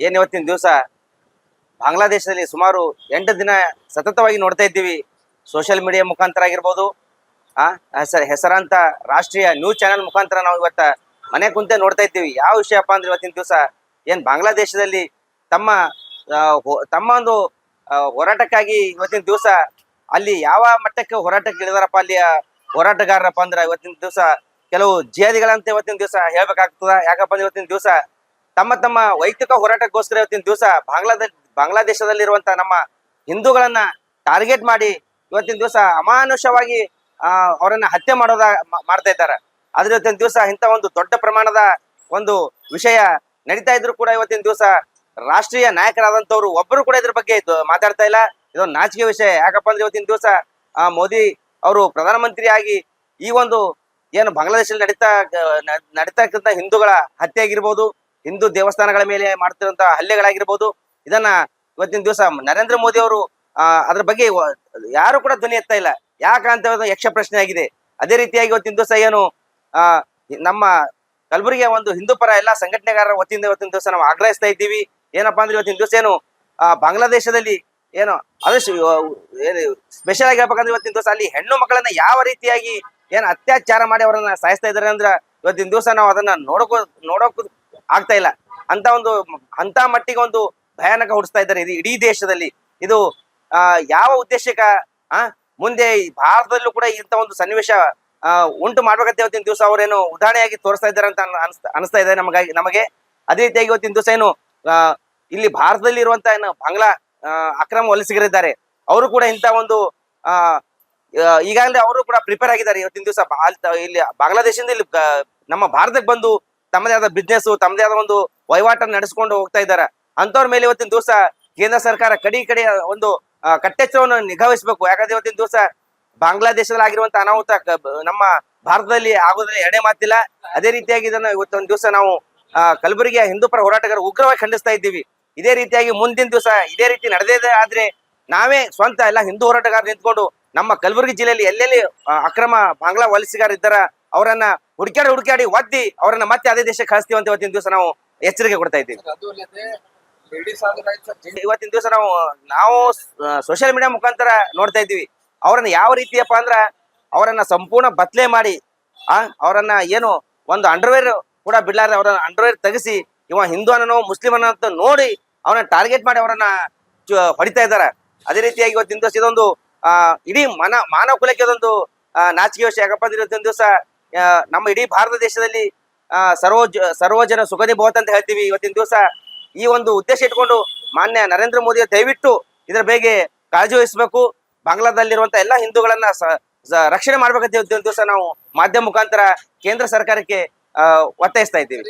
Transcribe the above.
ಏನ್ ಇವತ್ತಿನ ದಿವಸ? ಬಾಂಗ್ಲಾದೇಶದಲ್ಲಿ ಸುಮಾರು ಎಂಟು ದಿನ ಸತತವಾಗಿ ನೋಡ್ತಾ ಇದ್ದೀವಿ. ಸೋಷಿಯಲ್ ಮೀಡಿಯಾ ಮುಖಾಂತರ ಆಗಿರ್ಬೋದು ಆ, ಹೆಸರು, ಹೆಸರಾಂತ ರಾಷ್ಟ್ರೀಯ ನ್ಯೂಸ್ ಚಾನೆಲ್ ಮುಖಾಂತರ ನಾವು ಇವತ್ತ ಮನೆ ಕುಂತೆ ನೋಡ್ತಾ ಇದ್ದೀವಿ. ಯಾವ ವಿಷಯಪ್ಪ ಅಂದ್ರೆ ಇವತ್ತಿನ ದಿವಸ? ಏನ್ ಬಾಂಗ್ಲಾದೇಶದಲ್ಲಿ ತಮ್ಮ ತಮ್ಮ ಒಂದು ಹೋರಾಟಕ್ಕಾಗಿ ಇವತ್ತಿನ ದಿವಸ ಅಲ್ಲಿ ಯಾವ ಮಟ್ಟಕ್ಕೆ ಹೋರಾಟಕ್ಕೆ ಇಳಿದಾರಪ್ಪ? ಅಲ್ಲಿ ಹೋರಾಟಗಾರರಪ್ಪ ಅಂದ್ರೆ ಇವತ್ತಿನ ದಿವಸ ಕೆಲವು ಜಿಯಾದಿಗಳಂತೆ ಇವತ್ತಿನ ದಿವಸ ಹೇಳ್ಬೇಕಾಗ್ತದ. ಯಾಕಪ್ಪ ಇವತ್ತಿನ ದಿವಸ ತಮ್ಮ ತಮ್ಮ ವೈಯಕ್ತಿಕ ಹೋರಾಟಕ್ಕೋಸ್ಕರ ಇವತ್ತಿನ ದಿವಸ ಬಾಂಗ್ಲಾದೇಶ ಬಾಂಗ್ಲಾದೇಶದಲ್ಲಿರುವಂತ ನಮ್ಮ ಹಿಂದೂಗಳನ್ನ ಟಾರ್ಗೆಟ್ ಮಾಡಿ ಇವತ್ತಿನ ದಿವಸ ಅಮಾನುಷವಾಗಿ ಅವರನ್ನ ಹತ್ಯೆ ಮಾಡೋದ ಮಾಡ್ತಾ ಇದ್ದಾರೆ. ಆದ್ರೆ ಇವತ್ತಿನ ದಿವಸ ಇಂಥ ಒಂದು ದೊಡ್ಡ ಪ್ರಮಾಣದ ಒಂದು ವಿಷಯ ನಡೀತಾ ಇದ್ರು ಕೂಡ ಇವತ್ತಿನ ದಿವಸ ರಾಷ್ಟ್ರೀಯ ನಾಯಕರಾದಂತವ್ರು ಒಬ್ಬರು ಕೂಡ ಇದ್ರ ಬಗ್ಗೆ ಮಾತಾಡ್ತಾ ಇಲ್ಲ. ಇದೊಂದು ನಾಚಿಕೆ ವಿಷಯ. ಯಾಕಪ್ಪ ಅಂದ್ರೆ ಇವತ್ತಿನ ದಿವಸ ಮೋದಿ ಅವರು ಪ್ರಧಾನಮಂತ್ರಿಯಾಗಿ ಈ ಒಂದು ಏನು ಬಾಂಗ್ಲಾದೇಶದಲ್ಲಿ ನಡೀತಾ ನಡೀತಾ ಇರ್ತಕ್ಕಂಥ ಹಿಂದೂಗಳ ಹತ್ಯೆ ಆಗಿರ್ಬೋದು ಹಿಂದೂ ದೇವಸ್ಥಾನಗಳ ಮೇಲೆ ಮಾಡ್ತಿರುವಂತಹ ಹಲ್ಲೆಗಳಾಗಿರ್ಬೋದು. ಇದನ್ನ ಇವತ್ತಿನ ದಿವಸ ನರೇಂದ್ರ ಮೋದಿ ಅವರು ಅದ್ರ ಬಗ್ಗೆ ಯಾರು ಕೂಡ ಧ್ವನಿ ಎತ್ತಾ ಇಲ್ಲ. ಯಾಕಂತ ಯಕ್ಷ ಪ್ರಶ್ನೆ ಆಗಿದೆ. ಅದೇ ರೀತಿಯಾಗಿ ಇವತ್ತಿನ ದಿವಸ ಏನು, ಆ, ನಮ್ಮ ಕಲಬುರಗಿಯ ಒಂದು ಹಿಂದೂ ಪರ ಎಲ್ಲಾ ಸಂಘಟನೆಗಾರರ ವತಿಯಿಂದ ಇವತ್ತಿನ ದಿವಸ ನಾವು ಆಗ್ರಹಿಸ್ತಾ ಇದ್ದೀವಿ. ಏನಪ್ಪಾ ಅಂದ್ರೆ ಇವತ್ತಿನ ದಿವಸ ಏನು ಬಾಂಗ್ಲಾದೇಶದಲ್ಲಿ ಏನು ಅದಷ್ಟು ಸ್ಪೆಷಲ್ ಆಗಿ ಹೇಳ್ಬೇಕಂದ್ರೆ ಇವತ್ತಿನ ದಿವಸ ಅಲ್ಲಿ ಹೆಣ್ಣು ಮಕ್ಕಳನ್ನ ಯಾವ ರೀತಿಯಾಗಿ ಏನು ಅತ್ಯಾಚಾರ ಮಾಡಿ ಅವರನ್ನ ಸಾಯಿಸ್ತಾ ಇದಾರೆ ಅಂದ್ರ ಇವತ್ತಿನ ದಿವಸ ನಾವು ಅದನ್ನ ನೋಡಕೋ, ನೋಡೋಕು ಆಗ್ತಾ ಇಲ್ಲ. ಅಂತ ಒಂದು ಅಂತ ಮಟ್ಟಿಗೆ ಒಂದು ಭಯಾನಕ ಹುಡ್ಸ್ತಾ ಇದ್ದಾರೆ ಇಡೀ- ಇಡೀ ದೇಶದಲ್ಲಿ. ಇದು ಯಾವ ಉದ್ದೇಶಕ್ಕ ಮುಂದೆ ಭಾರತದಲ್ಲೂ ಕೂಡ ಇಂಥ ಒಂದು ಸನ್ನಿವೇಶ ಉಂಟು ಮಾಡ್ಬೇಕಂತ ಇವತ್ತಿನ ದಿವಸ ಅವರೇನು ಉದಾಹರಣೆಯಾಗಿ ತೋರಿಸ್ತಾ ಇದ್ದಾರೆ ಅಂತ ಅನ್- ಅನ್ಸ್ತಾ ಇದೆ ನಮಗಾಗಿ ನಮಗೆ. ಅದೇ ರೀತಿಯಾಗಿ ಇವತ್ತಿನ ದಿವಸ ಏನು ಇಲ್ಲಿ ಭಾರತದಲ್ಲಿ ಇರುವಂತ ಏನು ಬಂಗ್ಲಾ ಅಕ್ರಮ ವಲಸಿಗರಿದ್ದಾರೆ. ಅವರು ಕೂಡ ಇಂಥ ಒಂದು ಆ, ಈಗಾಗಲೇ ಅವರು ಕೂಡ ಪ್ರಿಪೇರ್ ಆಗಿದ್ದಾರೆ ಇವತ್ತಿನ ದಿವಸ. ಇಲ್ಲಿ ಬಾಂಗ್ಲಾದೇಶದಿಂದ ಇಲ್ಲಿ ನಮ್ಮ ಭಾರತಕ್ಕೆ ಬಂದು ತಮ್ಮದೇ ಆದ ಬಿಸ್ನೆಸ್ ತಮ್ಮದೇ ಆದ ಒಂದು ವಹಿವಾಟನ್ನು ನಡೆಸಿಕೊಂಡು ಹೋಗ್ತಾ ಇದ್ದಾರೆ. ಅಂತವ್ರ ಮೇಲೆ ಇವತ್ತಿನ ದಿವಸ ಕೇಂದ್ರ ಸರ್ಕಾರ ಕಡಿ ಕಡೆ ಒಂದು ಕಟ್ಟೆಚ್ಚರವನ್ನು ನಿಗಾವಹಿಸಬೇಕು. ಯಾಕಂದ್ರೆ ಇವತ್ತಿನ ದಿವಸ ಬಾಂಗ್ಲಾದೇಶದಲ್ಲಿ ಆಗಿರುವಂತ ಅನಾಹುತ ನಮ್ಮ ಭಾರತದಲ್ಲಿ ಆಗೋದ್ರಲ್ಲಿ ಎಡೆ ಮಾತಿಲ್ಲ. ಅದೇ ರೀತಿಯಾಗಿ ಇದನ್ನ ಇವತ್ತೊಂದು ದಿವಸ ನಾವು ಕಲಬುರಗಿಯ ಹಿಂದೂ ಪರ ಹೋರಾಟಗಾರರು ಉಗ್ರವಾಗಿ ಖಂಡಿಸ್ತಾ ಇದ್ದೀವಿ. ಇದೇ ರೀತಿಯಾಗಿ ಮುಂದಿನ ದಿವಸ ಇದೇ ರೀತಿ ನಡೆದೇ ಆದ್ರೆ ನಾವೇ ಸ್ವಂತ ಎಲ್ಲ ಹಿಂದೂ ಹೋರಾಟಗಾರರು ನಿಂತ್ಕೊಂಡು ನಮ್ಮ ಕಲಬುರಗಿ ಜಿಲ್ಲೆಯಲ್ಲಿ ಎಲ್ಲೆಲ್ಲಿ ಅಕ್ರಮ ಬಾಂಗ್ಲಾ ವಲಸಿಗಾರ ಇದ್ದಾರ ಅವರನ್ನ ಹುಡುಕಾಡಿ ಹುಡುಕಾಡಿ ಒದ್ದಿ ಅವರನ್ನ ಮತ್ತೆ ಅದೇ ದೇಶಕ್ಕೆ ಕಳಿಸ್ತೀವಿ ಅಂತ ಇವತ್ತಿನ ದಿವಸ ನಾವು ಎಚ್ಚರಿಕೆ ಕೊಡ್ತಾ ಇದ್ದೀವಿ. ಇವತ್ತಿನ ದಿವಸ ನಾವು ನಾವು ಸೋಷಿಯಲ್ ಮೀಡಿಯಾ ಮುಖಾಂತರ ನೋಡ್ತಾ ಇದ್ದೀವಿ. ಅವರನ್ನ ಯಾವ ರೀತಿಯಪ್ಪ ಅಂದ್ರ ಅವರನ್ನ ಸಂಪೂರ್ಣ ಬತ್ಲೆ ಮಾಡಿ ಆ ಅವರನ್ನ ಏನು ಒಂದು ಅಂಡರ್ವೇರ್ ಕೂಡ ಬಿಡ್ಲಾರ ಅವರನ್ನ ಅಂಡರ್ವೇರ್ ತಗಸಿ ಇವ ಹಿಂದೂ ಅನ್ನೋ ಮುಸ್ಲಿಂ ಅನ್ನೋ ಅಂತ ನೋಡಿ ಅವನ ಟಾರ್ಗೆಟ್ ಮಾಡಿ ಅವರನ್ನ ಹೊಡಿತಾ ಇದ್ದಾರೆ. ಅದೇ ರೀತಿಯಾಗಿ ಇವತ್ತಿನ ದಿವಸ ಇದೊಂದು ಆ ಇಡೀ ಮನ ಮಾನವ ಕುಲಕ್ಕೆ ಇದೊಂದು ಆ, ನಾಚಿಕೆ ವಿಷಯ. ಯಾಕಪ್ಪ ಅಂದ್ರೆ ಇವತ್ತಿನ ದಿವಸ ನಮ್ಮ ಇಡೀ ಭಾರತ ದೇಶದಲ್ಲಿ ಸರ್ವೋ ಸರ್ವೋಜ, ಸರ್ವಜನ ಸುಗದಿ ಭವತ್ ಅಂತ ಹೇಳ್ತೀವಿ ಇವತ್ತಿನ ದಿವಸ. ಈ ಒಂದು ಉದ್ದೇಶ ಇಟ್ಕೊಂಡು ಮಾನ್ಯ ನರೇಂದ್ರ ಮೋದಿ ದಯವಿಟ್ಟು ಇದರ ಬಗ್ಗೆ ಕಾಳಜಿ ವಹಿಸಬೇಕು. ಬಾಂಗ್ಲಾದಲ್ಲಿರುವಂತಹ ಎಲ್ಲಾ ಹಿಂದೂಗಳನ್ನ ರಕ್ಷಣೆ ಮಾಡ್ಬೇಕಂತ ದಿವಸ ನಾವು ಮಾಧ್ಯಮ ಮುಖಾಂತರ ಕೇಂದ್ರ ಸರ್ಕಾರಕ್ಕೆ ಒತ್ತಾಯಿಸ್ತಾ ಇದ್ದೀವಿ.